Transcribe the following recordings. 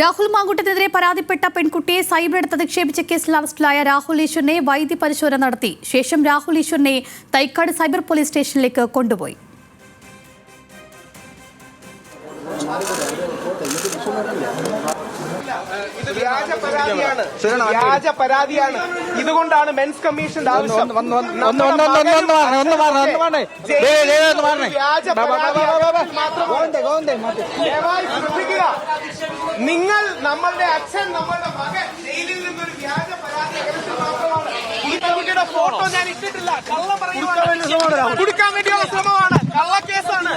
രാഹുൽ മാങ്കുട്ടത്തിനെതിരെ പരാതിപ്പെട്ട പെൺകുട്ടിയെ സൈബറെടുത്ത് അധിക്ഷേപിച്ച കേസിൽ അറസ്റ്റിലായ രാഹുൽ ഈശ്വറിനെ വൈദ്യ പരിശോധന നടത്തി. ശേഷം രാഹുൽ ഈശ്വറിനെ തൈക്കാട് സൈബർ പോലീസ് സ്റ്റേഷനിലേക്ക് കൊണ്ടുപോയി. ഇത് വ്യാജ പരാതിയാണ് വ്യാജ പരാതിയാണ്. ഇതുകൊണ്ടാണ് മെൻസ് കമ്മീഷന്റെ ആവശ്യം. വ്യാജ ശ്രദ്ധിക്കുക. നിങ്ങൾ നമ്മളുടെ അച്ഛൻ നമ്മളുടെ മകൻ ജയിലിൽ നിന്നൊരു വ്യാജ പരാതി മാത്രമാണ്. ഈ പെൺകുട്ടിയുടെ ഫോട്ടോ ഞാൻ ഇട്ടിട്ടില്ല. കള്ള പറയുവാണ്. കൊടുക്കാൻ വേണ്ടിയുള്ള ശ്രമമാണ്. കള്ളക്കേസാണ്.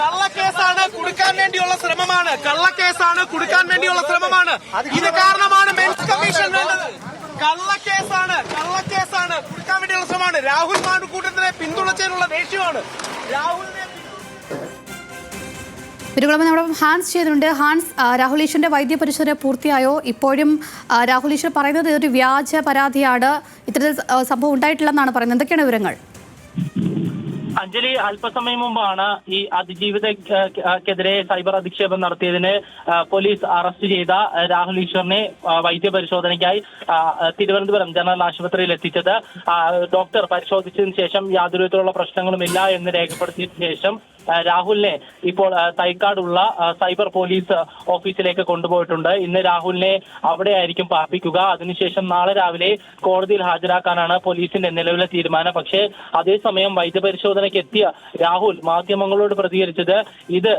കള്ളക്കേസാണ് കൊടുക്കാൻ വേണ്ടിയുള്ള ശ്രമമാണ്. കള്ളക്കേസാണ് കൊടുക്കാൻ വേണ്ടിയുള്ള ശ്രമമാണ്. ഇത് കാരണമാണ് മെൻസ് കമ്മീഷൻ വേണ്ടത്. കള്ളക്കേസാണ് കള്ളക്കേസാണ് കൊടുക്കാൻ വേണ്ടിയുള്ള ശ്രമമാണ്. രാഹുൽ മാണ്ടുകൂട്ടത്തിനെ പിന്തുണച്ചതിനുള്ള ദേഷ്യമാണ്. രാഹുലിനെ പെരുകുളം നമ്മുടെ ഹാൻസ് ചെയ്തിട്ടുണ്ട് ഹാൻസ് രാഹുൽ ഈശ്വറിന്റെ വൈദ്യ പരിശോധന പൂർത്തിയായോ? ഇപ്പോഴും രാഹുൽ ഈശ്വർ പറയുന്നത് ഇതൊരു വ്യാജ പരാതിയാണ്. ഇത്തരത്തിൽ സംഭവം ഉണ്ടായിട്ടില്ലെന്നാണ് പറയുന്നത്. എന്തൊക്കെയാണ് വിവരങ്ങൾ? അഞ്ജലി അല്പസമയം മുമ്പാണ് ഈ അതിജീവിതക്കെതിരെ സൈബർ അധിക്ഷേപം നടത്തിയതിന് പോലീസ് അറസ്റ്റ് ചെയ്ത രാഹുൽ ഈശ്വറിനെ വൈദ്യപരിശോധനയ്ക്കായി തിരുവനന്തപുരം ജനറൽ ആശുപത്രിയിൽ എത്തിച്ചത്. ഡോക്ടർ പരിശോധിച്ചതിന് ശേഷം യാതൊരു വിധത്തിലുള്ള പ്രശ്നങ്ങളുമില്ല എന്ന് രേഖപ്പെടുത്തിയതിനു ശേഷം രാഹുലിനെ ഇപ്പോൾ തൈക്കാടുള്ള സൈബർ പോലീസ് ഓഫീസിലേക്ക് കൊണ്ടുപോയിട്ടുണ്ട്. ഇന്ന് രാഹുലിനെ അവിടെ ആയിരിക്കും പാർപ്പിക്കുക. അതിനുശേഷം നാളെ രാവിലെ കോടതിയിൽ ഹാജരാക്കാനാണ് പോലീസിന്റെ നിലവിലെ തീരുമാനം. പക്ഷേ അതേസമയം വൈദ്യപരിശോധനയ്ക്ക് എത്തിയ രാഹുൽ മാധ്യമങ്ങളോട് പ്രതികരിച്ചത് ഇത്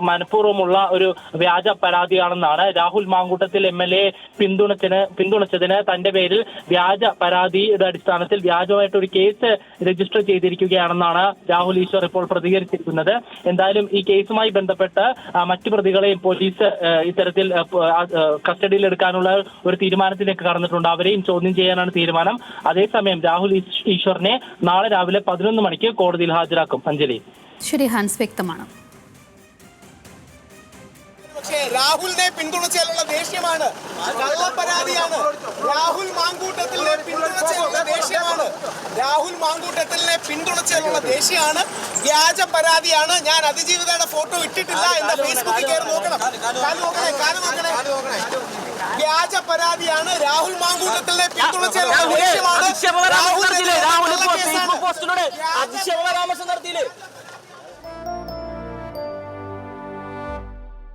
മനഃപൂർവമുള്ള ഒരു വ്യാജ പരാതിയാണെന്നാണ്. Rahul Mankoottathil M L A പിന്തുണച്ചതിന് പിന്തുണച്ചതിന് തന്റെ പേരിൽ വ്യാജ പരാതിയുടെ അടിസ്ഥാനത്തിൽ വ്യാജമായിട്ട് ഒരു കേസ് രജിസ്റ്റർ ചെയ്തിരിക്കുകയാണെന്നാണ് രാഹുൽ ഈശ്വർ ഇപ്പോൾ പ്രതികരിച്ചിരിക്കുന്നത്. എന്തായാലും ഈ കേസുമായി ബന്ധപ്പെട്ട് മറ്റു പ്രതികളെയും പോലീസ് ഇത്തരത്തിൽ കസ്റ്റഡിയിൽ എടുക്കാനുള്ള ഒരു തീരുമാനത്തിലേക്ക് കടന്നിട്ടുണ്ട്. അവരെയും ചോദ്യം ചെയ്യാനാണ് തീരുമാനം. അതേസമയം രാഹുൽ ഈശ്- ഈശ്വറിനെ നാളെ രാവിലെ പതിനൊന്ന് മണിക്ക് കോടതിയിൽ ഹാജരാക്കും. അഞ്ജലി. ശരി ഹാൻസ് വ്യക്തമാണ്. പക്ഷേ രാഹുലിനെ പിന്തുണച്ചാലുള്ള ദേഷ്യമാണ്. കള്ളപ്പരാതിയാണ്. രാഹുൽ മാങ്കൂട്ടത്തിലിനെ പിന്തുണച്ചാലുള്ള ദേഷ്യമാണ്. രാഹുൽ മാങ്കൂട്ടത്തിലിനെ പിന്തുണച്ചാലുള്ള ദേഷ്യമാണ്. വ്യാജ പരാതിയാണ്. ഞാൻ അതിജീവിതയുടെ ഫോട്ടോ ഇട്ടിട്ടില്ല എന്ന ഫേസ്ബുക്കിൽ കയറി നോക്കണം. നോക്കണേ. കാൽ നോക്കണേ വ്യാജ പരാതിയാണ്. രാഹുൽ മാങ്കൂട്ടത്തിലെ പിന്തുണച്ചാലുള്ള ദേഷ്യമാണ്? രാഹുൽ ഇപ്പോൾ അതിശയമുള്ള പരാമർശം നടത്തിയില്ലേ?